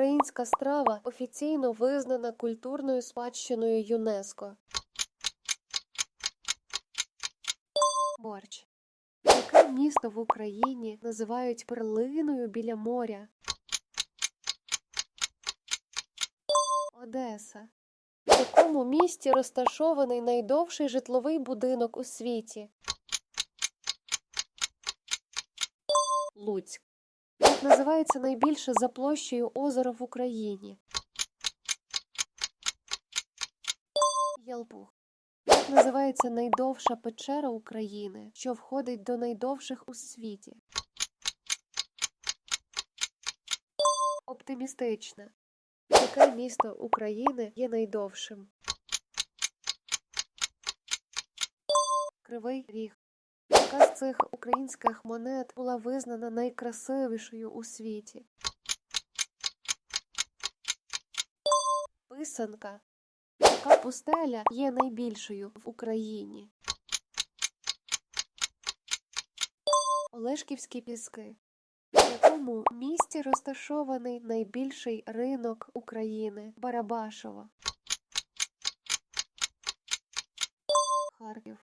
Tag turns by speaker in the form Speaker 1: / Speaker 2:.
Speaker 1: українська страва офіційно визнана культурною спадщиною ЮНЕСКО? Борщ. Яке місто в Україні називають перлиною біля моря? Одеса. В якому місті розташований найдовший житловий будинок у світі? Луцьк. Як називається найбільше за площею озеро в Україні? Ялбух. Як називається найдовша печера України, що входить до найдовших у світі? Оптимістична. Яке місто України є найдовшим? Кривий Ріг. Яка з цих українських монет була визнана найкрасивішою у світі? Писанка. Яка пустеля є найбільшою в Україні? Олешківські піски. В якому місті розташований найбільший ринок України Барабашово? Харків.